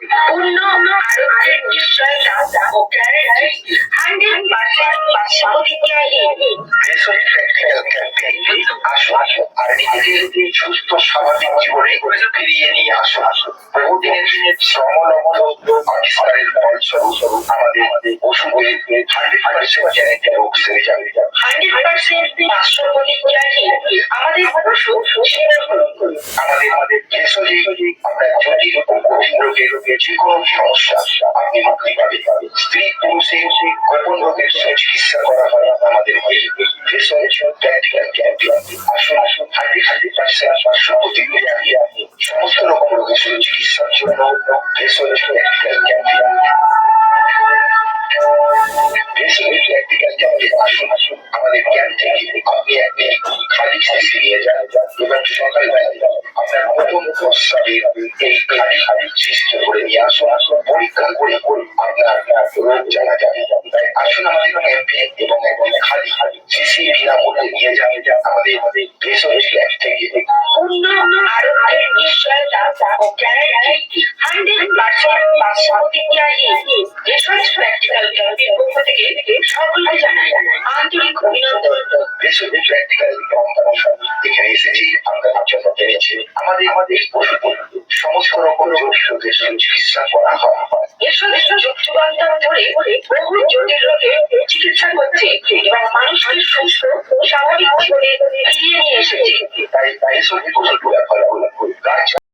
পূর্ণ আরোগ্যের নিশ্চয়তা ও গ্যারান্টি হান্ড্রেড পার্সেন্ট প্রতিক্রিয়াহীন ভেষজ প্র্যাকটিক্যাল ক্যাম্পে আসো আসো আর নিজেকে সুস্থ স্বাভাবিক জীবনে ফিরিয়ে নিয়ে আসো আসো বহুদিনের শ্রম লবণ আবিষ্কারের ফলস্বরূপ আমাদের ওষুধের হান্ড্রেড পার্সেন্ট গ্যারেন্টি রোগ সেরে যাবে। আমাদের আমাদের আমাদের ভেষজে যে কোনো সমস্যা আপনি সুচিকিৎসা করা হয় আমাদের এই ভেষজ প্র্যাকটিক্যাল ক্যাম্পে আসুন আসুন হান্ড্রেড হান্ড্রেড পার্সেন্ট পার্শ্ব প্রতিক্রিয়া সমস্ত রকম রোগের সুচিকিৎসার জন্য ভেষজ প্র্যাকটিক্যাল ক্যাম্পে ভেষজ প্র্যাকটিক্যাল ক্যাম্পে আসুন শিশি নিয়ে যান এবং সকালবেলা আপনার নতুন প্রস্রাবের এই খালি খালি শিশিতে করে নিয়ে আসুন। পরীক্ষা করে আপনার রোগ জানা আমাদের ক্যাম্পে এবং খালি খালি শিশি বিনামূল্যে নিয়ে যান। আমাদের ভেষজ থেকে। পূর্ণ আরোগ্যের নিশ্চয়তা ও গ্যারান্টি হান্ড্রেড পার্সেন্ট ভেষজ প্র্যাকটিক্যাল ক্যাম্পের পক্ষ থেকে সকলকে জানাই আন্তরিক অভিনন্দন ভেষজ প্র্যাকটিক্যাল এখানে এসেছি আমরা জন্য জেনেছি আমাদের আমাদের সমস্ত রকম জটিল রোগের চিকিৎসা করা হয় ভেষজ যুক্তবান্তর ধরে বহু জটিল রোগের চিকিৎসা করছে এবং মানুষকে সুস্থ স্বাভাবিক জীবনে ফিরিয়ে নিয়ে এসেছে তাই তাই সঙ্গে গাছ